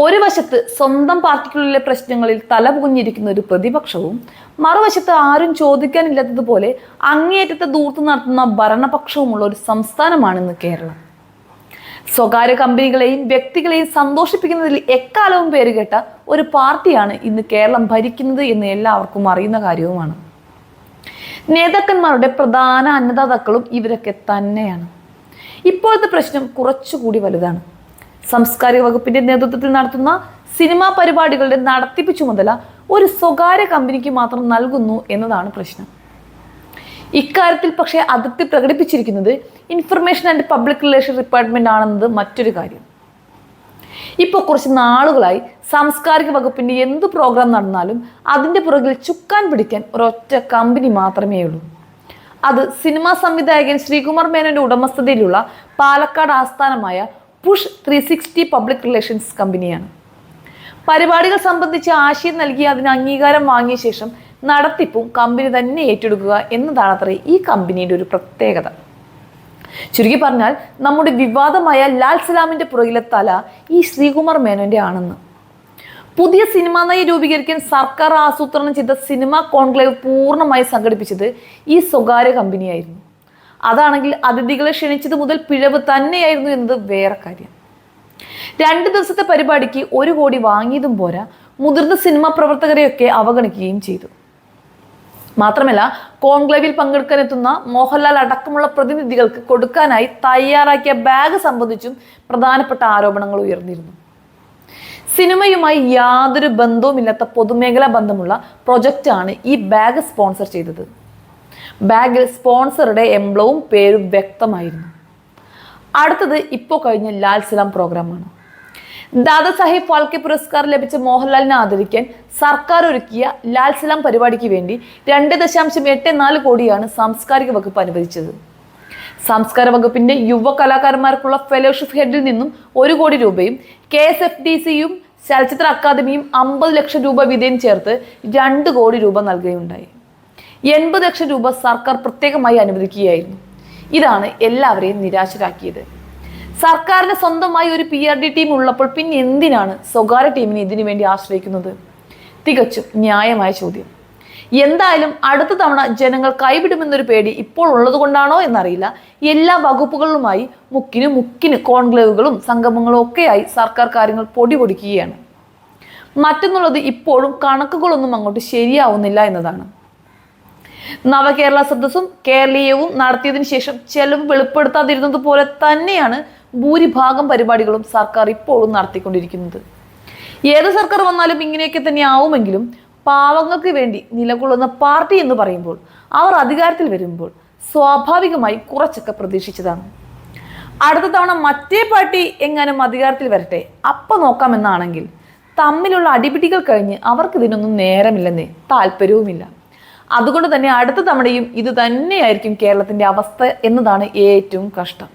ഒരു വശത്ത് സ്വന്തം പാർട്ടിക്കുള്ളിലെ പ്രശ്നങ്ങളിൽ തലപുകഞ്ഞിരിക്കുന്ന ഒരു പ്രതിപക്ഷവും മറുവശത്ത് ആരും ചോദിക്കാനില്ലാത്തതുപോലെ അങ്ങേയറ്റത്തെ ദൂർത്ത് നടത്തുന്ന ഭരണപക്ഷവുമുള്ള ഒരു സംസ്ഥാനമാണിന്ന് കേരളം. സ്വകാര്യ കമ്പനികളെയും വ്യക്തികളെയും സന്തോഷിപ്പിക്കുന്നതിൽ എക്കാലവും പേരുകേട്ട ഒരു പാർട്ടിയാണ് ഇന്ന് കേരളം ഭരിക്കുന്നത് എന്ന് എല്ലാവർക്കും അറിയുന്ന കാര്യവുമാണ്. നേതാക്കന്മാരുടെ പ്രധാന അന്നദാതാക്കളും ഇവരൊക്കെ തന്നെയാണ്. ഇപ്പോഴത്തെ പ്രശ്നം കുറച്ചുകൂടി വലുതാണ്. സാംസ്കാരിക വകുപ്പിന്റെ നേതൃത്വത്തിൽ നടത്തുന്ന സിനിമാ പരിപാടികളുടെ നടത്തിപ്പ് ചുമതല ഒരു സ്വകാര്യ കമ്പനിക്ക് മാത്രം നൽകുന്നു എന്നതാണ് പ്രശ്നം. ഇക്കാര്യത്തിൽ പക്ഷേ അതിർത്തി പ്രകടിപ്പിച്ചിരിക്കുന്നത് information and public relation department ആണെന്നത് മറ്റൊരു കാര്യം. ഇപ്പോൾ കുറച്ച് നാളുകളായി സാംസ്കാരിക വകുപ്പിന്റെ എന്ത് പ്രോഗ്രാം നടന്നാലും അതിന്റെ പുറകിൽ ചുക്കാൻ പിടിക്കാൻ ഒരൊറ്റ കമ്പനി മാത്രമേ ഉള്ളൂ. അത് സിനിമാ സംവിധായകൻ ശ്രീകുമാർ മേനോന്റെ ഉടമസ്ഥതയിലുള്ള പാലക്കാട് ആസ്ഥാനമായ push three sixty public relations കമ്പനിയാണ്. പരിപാടികൾ സംബന്ധിച്ച് ആശയം നൽകി അതിന് അംഗീകാരം വാങ്ങിയ ശേഷം നടത്തിപ്പും കമ്പനി തന്നെ ഏറ്റെടുക്കുക എന്നതാണത്രേ ഈ കമ്പനിയുടെ ഒരു പ്രത്യേകത. ചുരുക്കി പറഞ്ഞാൽ നമ്മുടെ വിവാദമായ ലാൽ സലാമിന്റെ പുറകിലെ തല ഈ ശ്രീകുമാർ മേനോന്റെ ആണെന്ന്. പുതിയ സിനിമാ നയം രൂപീകരിക്കാൻ സർക്കാർ ആസൂത്രണം ചെയ്ത സിനിമാ കോൺക്ലേവ് പൂർണമായി സംഘടിപ്പിച്ചത് ഈ സ്വകാര്യ കമ്പനിയായിരുന്നു. അതാണെങ്കിൽ അതിഥികളെ ക്ഷണിച്ചത് മുതൽ പിഴവ് തന്നെയായിരുന്നു എന്നത് വേറെ കാര്യം. രണ്ട് ദിവസത്തെ പരിപാടിക്ക് ഒരു കോടി വാങ്ങിയതും പോരാ മുതിർന്ന സിനിമാ പ്രവർത്തകരെയൊക്കെ അവഗണിക്കുകയും ചെയ്തു. മാത്രമല്ല കോൺക്ലേവിൽ പങ്കെടുക്കാനെത്തുന്ന മോഹൻലാൽ അടക്കമുള്ള പ്രതിനിധികൾക്ക് കൊടുക്കാനായി തയ്യാറാക്കിയ ബാഗ് സംബന്ധിച്ചും പ്രധാനപ്പെട്ട ആരോപണങ്ങൾ ഉയർന്നിരുന്നു. സിനിമയുമായി യാതൊരു ബന്ധവുമില്ലാത്ത പൊതുമേഖലാ ബന്ധമുള്ള പ്രൊജക്റ്റാണ് ഈ ബാഗ് സ്പോൺസർ ചെയ്തത്. ബാഗിൽ സ്പോൺസറുടെ എംബ്ലവും പേരും വ്യക്തമായിരുന്നു. അടുത്തത് ഇപ്പോൾ കഴിഞ്ഞ ലാൽ സലാം പ്രോഗ്രാമാണ്. ദാദാസാഹിബ് ഫാൽക്കെ പുരസ്കാരം ലഭിച്ച മോഹൻലാലിനെ ആദരിക്കാൻ സർക്കാർ ഒരുക്കിയ ലാൽ സലാം പരിപാടിക്ക് വേണ്ടി രണ്ട് ദശാംശം എട്ട് നാല് കോടിയാണ് സാംസ്കാരിക വകുപ്പ് അനുവദിച്ചത്. സംസ്കാര വകുപ്പിന്റെ യുവ കലാകാരന്മാർക്കുള്ള ഫെലോഷിപ്പ് ഹെഡിൽ നിന്നും ഒരു കോടി രൂപയും കെ എസ് എഫ് ഡി സിയും ചലച്ചിത്ര അക്കാദമിയും അമ്പത് ലക്ഷം രൂപ വിധേയം ചേർത്ത് രണ്ട് കോടി രൂപ നൽകുകയുണ്ടായി. എൺപത് ലക്ഷം രൂപ സർക്കാർ പ്രത്യേകമായി അനുവദിക്കുകയായിരുന്നു. ഇതാണ് എല്ലാവരെയും നിരാശരാക്കിയത്. സർക്കാരിന് സ്വന്തമായി ഒരു പി ആർ ഡി ടീം ഉള്ളപ്പോൾ പിന്നെ എന്തിനാണ് സ്വകാര്യ ടീമിനെ ഇതിനു വേണ്ടി ആശ്രയിക്കുന്നത്? തികച്ചും ന്യായമായ ചോദ്യം. എന്തായാലും അടുത്ത തവണ ജനങ്ങൾ കൈവിടുമെന്നൊരു പേടി ഇപ്പോൾ ഉള്ളത് കൊണ്ടാണോ എന്നറിയില്ല. എല്ലാ വകുപ്പുകളുമായി മുക്കിന് മുക്കിന് കോൺക്ലേവുകളും സംഗമങ്ങളും ഒക്കെയായി സർക്കാർ കാര്യങ്ങൾ പൊടി പൊടിക്കുകയാണ് മറ്റൊന്നുള്ളത് ഇപ്പോഴും കണക്കുകളൊന്നും അങ്ങോട്ട് ശരിയാവുന്നില്ല എന്നതാണ്. നവകേരള സദസ്സും കേരളീയവും നടത്തിയതിനു ശേഷം ചെലവ് വെളിപ്പെടുത്താതിരുന്നത് പോലെ തന്നെയാണ് ഭൂരിഭാഗം പരിപാടികളും സർക്കാർ ഇപ്പോഴും നടത്തിക്കൊണ്ടിരിക്കുന്നത്. ഏത് സർക്കാർ വന്നാലും ഇങ്ങനെയൊക്കെ തന്നെ ആവുമെങ്കിലും പാവങ്ങൾക്ക് വേണ്ടി നിലകൊള്ളുന്ന പാർട്ടി എന്ന് പറയുമ്പോൾ അവർ അധികാരത്തിൽ വരുമ്പോൾ സ്വാഭാവികമായി കുറച്ചൊക്കെ പ്രതീക്ഷിച്ചതാണ്. അടുത്ത തവണ മറ്റേ പാർട്ടി എങ്ങാനും അധികാരത്തിൽ വരട്ടെ അപ്പം നോക്കാമെന്നാണെങ്കിൽ തമ്മിലുള്ള അടിപിടികൾ കഴിഞ്ഞ് അവർക്ക് ഇതിനൊന്നും നേരമില്ലെന്നേ താല്പര്യവുമില്ല. അതുകൊണ്ട് തന്നെ അടുത്ത തവണയും ഇത് തന്നെയായിരിക്കും കേരളത്തിന്റെ അവസ്ഥ എന്നതാണ് ഏറ്റവും കഷ്ടം.